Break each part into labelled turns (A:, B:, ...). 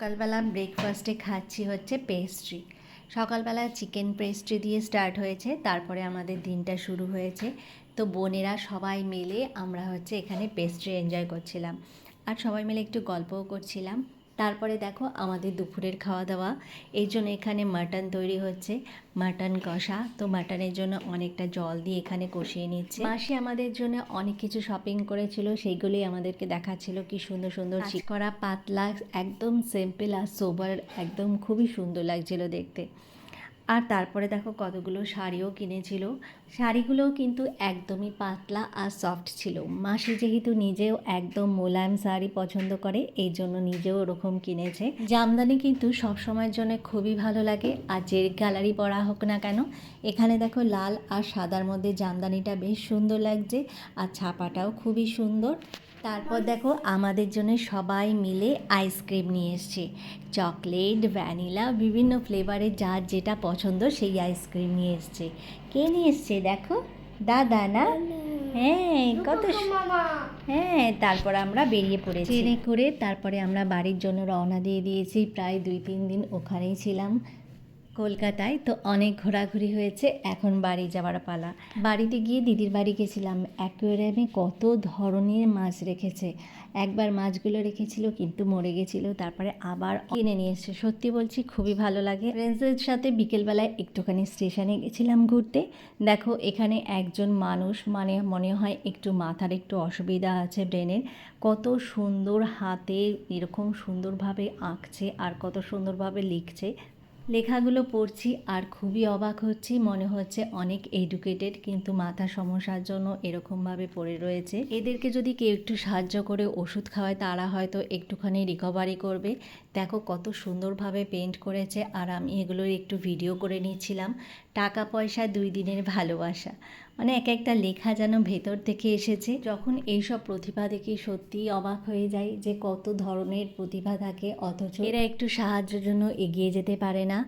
A: সকালবেলা ব্রেকফাস্টে খাচ্ছি হচ্ছে পেস্ট্রি সকালবেলা চিকেন পেস্ট্রি দিয়ে স্টার্ট হয়েছে, তারপরে আমাদের দিনটা শুরু হয়েছে। তো বোনেরা সবাই মিলে আমরা হচ্ছে এখানে পেস্ট্রি এনজয় করছিলাম। আর সবাই মিলে একটু গল্পও করছিলাম। তারপরে দেখো আমাদের দুপুরের খাওয়া দাওয়া এই জন্য এখানে মাটন তৈরি হচ্ছে মাটন কষা। তো মাটনের জন্য অনেকটা জল দিয়ে এখানে কষিয়ে নিচ্ছে। মাসি আমাদের জন্য অনেক কিছু শপিং করেছিল সেইগুলি আমাদেরকে দেখাচ্ছিল। কি সুন্দর সুন্দর চিক করা পাতলা একদম সিম্পল আর সোবার একদম খুবই সুন্দর লাগছিল দেখতে। আর তারপরে দেখো কতগুলো শাড়িও কিনেছিল। শাড়িগুলোও কিন্তু একদমই পাতলা আর সফট ছিল। মাসি যেহেতু নিজেও একদম মোলায়েম শাড়ি পছন্দ করে, এই জন্য নিজেও ওরকম কিনেছে। জামদানি কিন্তু সব সময়ের জন্য খুবই ভালো লাগে, আর যে গ্যালারি পরা হোক না কেন, এখানে দেখো লাল আর সাদার মধ্যে জামদানিটা বেশ সুন্দর লাগছে, আর ছাপাটাও খুবই সুন্দর। তারপর দেখো আমাদের জন্য সবাই মিলে আইসক্রিম নিয়ে এসছে। চকলেট, ভ্যানিলা, বিভিন্ন ফ্লেভারের যার যেটা পছন্দ সেই আইসক্রিম নিয়ে এসছে। কে নিয়ে এসছে দেখো? দাদা না? হ্যাঁ কত হ্যাঁ তারপর আমরা বেরিয়ে পড়েছি। করে তারপরে আমরা বাড়ির জন্য রওনা দিয়ে দিয়েছি। প্রায় দুই তিন দিন ওখানেই ছিলাম। কলকাতায় তো অনেক ঘোরাঘুরি হয়েছে, এখন বাড়ি যাওয়ার পালা। বাড়িতে গিয়ে দিদির বাড়ি গেছিলাম অ্যাকোয়ারিয়ামে কত ধরনের মাছ রেখেছে। একবার মাছগুলো রেখেছিল, কিন্তু মরে গেছিল, তারপরে আবার কিনে নিয়ে এসছে। সত্যি বলছি, খুবই ভালো লাগে। ফ্রেন্ডসদের সাথে বিকেলবেলায় একটুখানি স্টেশনে গেছিলাম ঘুরতে। দেখো, এখানে একজন মানুষ মানে মনে হয় একটু মাথার একটু অসুবিধা আছে ব্রেনের, কত সুন্দর হাতে এরকম সুন্দরভাবে আঁকছে আর কত সুন্দরভাবে লিখছে। লেখাগুলো পড়ছি আর খুবই অবাক হচ্ছি। মনে হচ্ছে অনেক এডুকেটেড কিন্তু মাথা সমস্যার জন্য এরকমভাবে পড়ে রয়েছে। এদেরকে যদি কেউ একটু সাহায্য করে, ওষুধ খাওয়ায়, তারা হয়তো একটুখানি রিকভারি করবে। দেখো কত সুন্দরভাবে পেন্ট করেছে, আর আমি এগুলোর একটু ভিডিও করে নিয়েছিলাম টাকা পয়সা দুই দিনের ভালোবাসা। মানে এক একটা লেখা যেন ভেতর থেকে এসেছে। যখন এইসব প্রতিভা দেখে সত্যিই অবাক হয়ে যায় যে কত ধরনের প্রতিভা থাকে, অথচ এরা একটু সাহায্যের জন্য এগিয়ে যেতে পারে না।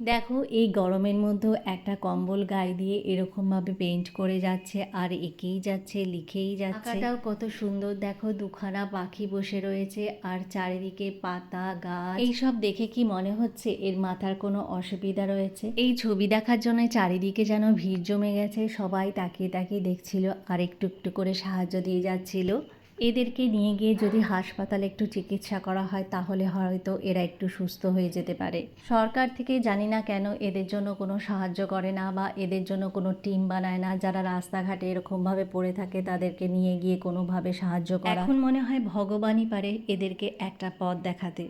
A: দেখো এই গরমের মধ্যেও একটা কম্বল গায়ে দিয়ে এরকমভাবে পেইন্ট করে যাচ্ছে আর এঁকেই যাচ্ছে লিখেই যাচ্ছে। আঁকাটাও কত সুন্দর। দেখো দুখানা পাখি বসে রয়েছে আর চারিদিকে পাতা গাছ। এইসব দেখে কি মনে হচ্ছে এর মাথার কোনো অসুবিধা রয়েছে? এই ছবি দেখার জন্য চারিদিকে যেন ভিড় জমে গেছে। সবাই তাকিয়ে তাকিয়ে দেখছিল আর একটু একটু করে সাহায্য দিয়ে যাচ্ছিল। এদেরকে নিয়ে গিয়ে যদি হাসপাতালে একটু চিকিৎসা করা হয়, তাহলে হয়তো এরা একটু সুস্থ হয়ে যেতে পারে। সরকার থেকে জানি না কেন এদের জন্য কোনো সাহায্য করে না বা এদের জন্য কোনো টিম বানায় না। যারা রাস্তাঘাটে এরকমভাবে পড়ে থাকে, তাদেরকে নিয়ে গিয়ে কোনোভাবে সাহায্য করা। এখন মনে হয় ভগবানই পারে এদেরকে একটা পথ দেখাতে।